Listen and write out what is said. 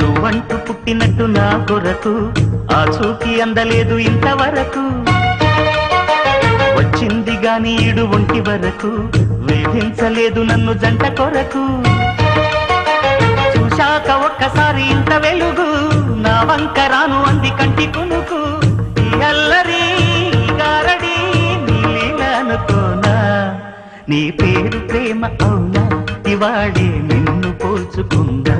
నువ్వంటూ పుట్టినట్టు నా కొరకు ఆ చూకి అందలేదు ఇంతవరకు. వచ్చింది గాని ఈడు ఒంటి వరకు వేధించలేదు నన్ను జంట కొరకు. చూశాక ఒక్కసారి ఇంత వెలుగు నా వంక రాను అంది కంటి కొనుకు. అల్లరి గారడి నీ పేరు ప్రేమ అవునా? ప్రతివాడే నిన్ను పోల్చుకుందా